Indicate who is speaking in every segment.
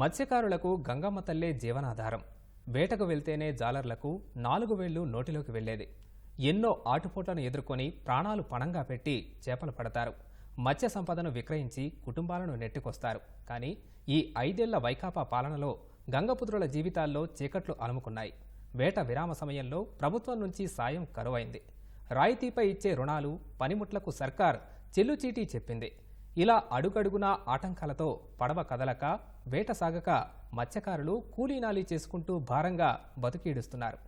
Speaker 1: మత్స్యకారులకు గంగమ్మ తల్లే జీవనాధారం. వేటకు వెళ్తేనే జాలర్లకు నాలుగు వేళ్ళు నోటిలోకి వెళ్ళేది ఎన్నో ఆటుపోట్లను ఎదుర్కొని ప్రాణాలు పణంగా పెట్టి చేపలు పడతారు. మత్స్య సంపదను విక్రయించి కుటుంబాలను నెట్టుకొస్తారు. కానీ ఈ ఐదేళ్ళ వైకాపా పాలనలో గంగపుత్రుల జీవితాల్లో చీకట్లు అలుముకున్నాయి. వేట విరామ సమయంలో ప్రభుత్వం నుంచి సాయం కరువైంది. రాయితీపై ఇచ్చే రుణాలు పనిముట్లకు సర్కార్ చెల్లుచీటీ చెప్పింది. ఇలా అడుగడుగునా ఆటంకాలతో పడవ కదలక వేట సాగక మత్స్యకారులు కూలీనాలీ చేసుకుంటూ భారంగా బతికీడుస్తున్నారు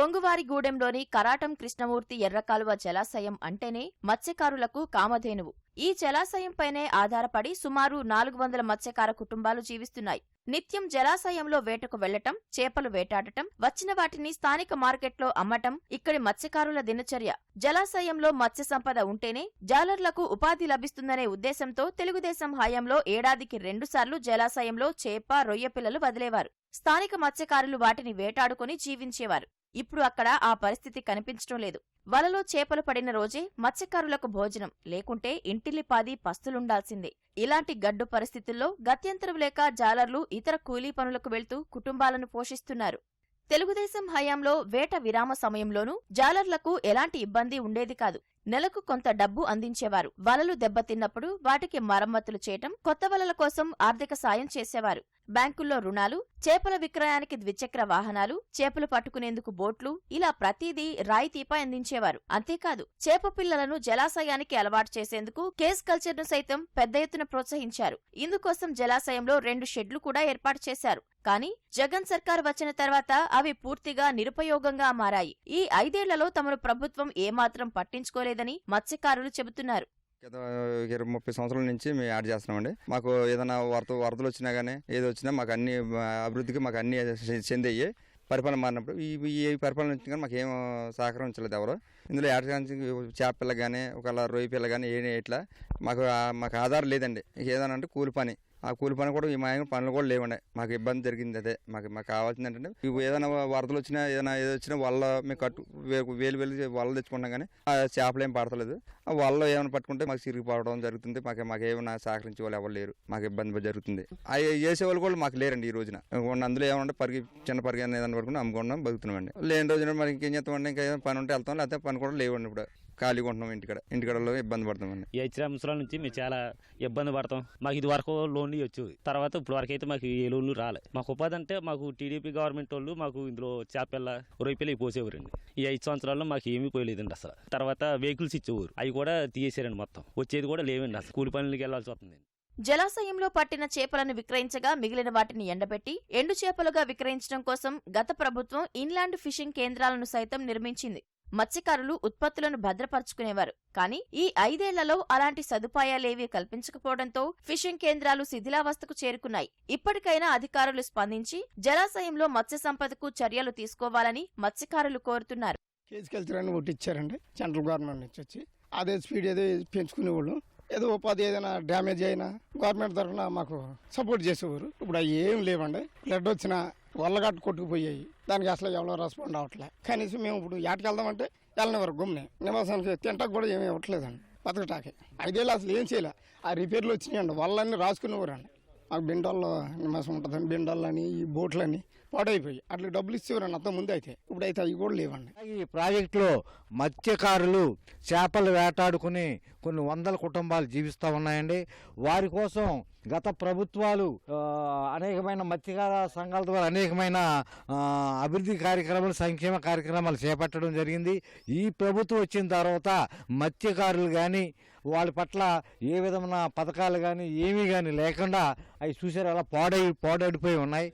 Speaker 2: కొంగువారిగూడెంలోని కరాటం కృష్ణమూర్తి ఎర్రకాలువ జలాశయం అంటేనే మత్స్యకారులకు కామధేనువు. ఈ జలాశయంపైనే ఆధారపడి సుమారు నాలుగు వందల మత్స్యకార కుటుంబాలు జీవిస్తున్నాయి. నిత్యం జలాశయంలో వేటకు వెళ్ళటం చేపలు వేటాడటం వచ్చిన వాటిని స్థానిక మార్కెట్లో అమ్మటం ఇక్కడి మత్స్యకారుల దినచర్య. జలాశయంలో మత్స్య సంపద ఉంటేనే జాలర్లకు ఉపాధి లభిస్తుందనే ఉద్దేశంతో తెలుగుదేశం హయాంలో ఏడాదికి రెండుసార్లు జలాశయంలో చేప రొయ్య పిల్లలు వదిలేవారు. స్థానిక మత్స్యకారులు వాటిని వేటాడుకుని జీవించేవారు. ఇప్పుడు అక్కడ ఆ పరిస్థితి కనిపించడం లేదు. వలలో చేపలు పడిన రోజే మత్స్యకారులకు భోజనం లేకుంటే ఇంటిల్లిపాది పస్తులుండాల్సిందే. ఇలాంటి గడ్డు పరిస్థితుల్లో గత్యంతరం లేక జాలర్లు ఇతర కూలీ పనులకు వెళ్తూ కుటుంబాలను పోషిస్తున్నారు. తెలుగుదేశం హయాంలో వేట విరామ సమయంలోనూ జాలర్లకు ఎలాంటి ఇబ్బంది ఉండేది కాదు. నెలకు కొంత డబ్బు అందించేవారు. వలలు దెబ్బతిన్నప్పుడు వాటికి మరమ్మతులు చేయటం కొత్త వలల కోసం ఆర్థిక సాయం చేసేవారు. బ్యాంకుల్లో రుణాలు చేపల విక్రయానికి ద్విచక్ర వాహనాలు చేపలు పట్టుకునేందుకు బోట్లు ఇలా ప్రతిదీ రాయితీపై అందించేవారు. అంతేకాదు చేప పిల్లలను జలాశయానికి అలవాటు చేసేందుకు కేస్ కల్చర్ను సైతం పెద్ద ఎత్తున ప్రోత్సహించారు. ఇందుకోసం జలాశయంలో రెండు షెడ్లు కూడా ఏర్పాటు చేశారు. కానీ జగన్ సర్కార్ వచ్చిన తర్వాత అవి పూర్తిగా నిరుపయోగంగా మారాయి. ఈ ఐదేళ్ళలో తమను ప్రభుత్వం ఏమాత్రం పట్టించుకోలేదని మత్స్యకారులు చెబుతున్నారు.
Speaker 3: గత ఇరవై ముప్పై సంవత్సరాల నుంచి మేము యాడ్ చేస్తున్నామండి. మాకు ఏదైనా వరద వరదలు వచ్చినా కానీ ఏది వచ్చినా మాకు అన్ని అభివృద్ధికి మాకు అన్ని చె- చెందయ్యి పరిపాలన మారినప్పుడు ఈ ఈ పరిపాలన వచ్చిన కానీ మాకు ఏం సహకరించలేదు ఎవరు. ఇందులో యాడ్ చేసి చేప పిల్ల కానీ ఒకవేళ రొయ్య పిల్ల కానీ ఏ ఇట్లా మాకు మాకు ఆధారం లేదండి. ఏదైనా అంటే కూలి పని. ఆ కూలి పని కూడా ఈ మా పనులు కూడా లేవండి. మాకు ఇబ్బంది జరిగింది అదే. మాకు మాకు కావాల్సింది ఏంటంటే ఇప్పుడు ఏదైనా వరదలు వచ్చినా ఏదైనా ఏదో వచ్చినా వల్ల మేము కట్టు వేలు వేలు వల్ల తెచ్చుకున్నాం కానీ ఆ చేపలు ఏం పడతలేదు. ఆ వల్ల ఏమైనా పట్టుకుంటే మాకు చిరిగిపోవడం జరుగుతుంది. మాకు మాకు ఏమైనా సహకరించే వాళ్ళు ఎవరు లేరు. మాకు ఇబ్బంది జరుగుతుంది. అవి చేసే వాళ్ళు కూడా మాకు లేరండి ఈ రోజున. అందులో ఏమన్నా పరిగి చిన్న పరిగి ఏదైనా పడుకుని అమ్ముకుంటాం బతుకుతున్నామండి లేని రోజున మరి ఇంకేం చేస్తామండి? ఇంకా ఏదైనా పని ఉంటే వెళ్తాం లేకపోతే పని కూడా లేవండి ఇప్పుడు. ఖాళీగా ఉంటున్నాం ఇంటికాడ. ఇంటికాడలో ఇబ్బంది పడుతున్నామండి
Speaker 4: ఈ ఐదు సంవత్సరాల నుంచి మేము చాలా ఇబ్బంది పడతాం. మాకు ఇది వరకు లోన్లు వచ్చేవి తర్వాత ఇప్పుడు వరకు అయితే మాకు ఏ లోన్లు రాలే. మాకు ఉపాధి అంటే మాకు టీడీపీ గవర్నమెంట్ వాళ్ళు మాకు ఇందులో చేపల్ల రొయ్యపిల్ల పోసేవారండి. ఈ ఐదు సంవత్సరాల్లో మాకు ఏమీ పోయలేదండి అసలు. తర్వాత వెహికల్స్ ఇచ్చేవారు. అవి కూడా తీసేశారండి మొత్తం. వచ్చేది కూడా లేవండి అసలు. కూలి పనులకి వెళ్ళాల్సి వస్తుంది.
Speaker 2: జలాశయంలో పట్టిన చేపలను విక్రయించగా మిగిలిన వాటిని ఎండబెట్టి ఎండు చేపలుగా విక్రయించడం కోసం గత ప్రభుత్వం ఇన్లాండ్ ఫిషింగ్ కేంద్రాలను సైతం నిర్మించింది. మత్స్యకారులు ఉత్పత్తులను భద్రపరుచుకునేవారు. కానీ ఈ ఐదేళ్ళలో అలాంటి సదుపాయాలేవీ కల్పించకపోవడంతో ఫిషింగ్ కేంద్రాలు శిథిలావస్థకు చేరుకున్నాయి. ఇప్పటికైనా అధికారులు స్పందించి జలాశయంలో మత్స్య సంపదకు చర్యలు తీసుకోవాలని మత్స్యకారులు కోరుతున్నారు.
Speaker 5: కేజ్ కల్చర్ అని ఒకటి ఇచ్చారండి సెంట్రల్ గవర్నమెంట్ నుంచి వచ్చి. అదే స్పీడ్ ఏదో పెంచుకునేవాళ్ళు. ఏదో ఉపాధి ఏదైనా డ్యామేజ్ అయినా గవర్నమెంట్ తరఫున మాకు సపోర్ట్ చేసేవారు. ఇప్పుడు అవి ఏం లేవండి. బ్లడ్ వచ్చినా వల్లగట్టు కొట్టుకుపోయాయి. దానికి అసలు ఎవరో రెస్పాండ్ అవ్వట్లే. కనీసం మేము ఇప్పుడు ఏటకి వెళ్దామంటే వెళ్ళనివ్వరు గుమ్ని నివాసానికి తింటాకు కూడా ఏమీ ఇవ్వట్లేదండి. బతకటాకి ఐదేళ్ళు అసలు ఏం చేయలే. ఆ రిపేర్లు వచ్చినాయండి. వాళ్ళన్నీ రాసుకునేవారండి. మాకు బిండాల్లో నిమ్మసం ఉంటుందండి. బిండాలని ఈ బోట్లని పాడైపోయి అట్లా డబ్బులు ఇచ్చేవారండి అంత ముందు అయితే. ఇప్పుడైతే అవి కూడా లేవండి.
Speaker 6: ఈ ప్రాజెక్టులో మత్స్యకారులు చేపలు వేటాడుకుని కొన్ని వందల కుటుంబాలు జీవిస్తూ ఉన్నాయండి. వారి కోసం గత ప్రభుత్వాలు అనేకమైన మత్స్యకార సంఘాల ద్వారా అనేకమైన అభివృద్ధి కార్యక్రమాలు సంక్షేమ కార్యక్రమాలు చేపట్టడం జరిగింది. ఈ ప్రభుత్వం వచ్చిన తర్వాత మత్స్యకారులు కానీ వాళ్ళ పట్ల ఏ విధమైన పథకాలు కానీ ఏమీ కానీ లేకుండా అవి చూసారు అలా పాడై పాడైపోయి ఉన్నాయి.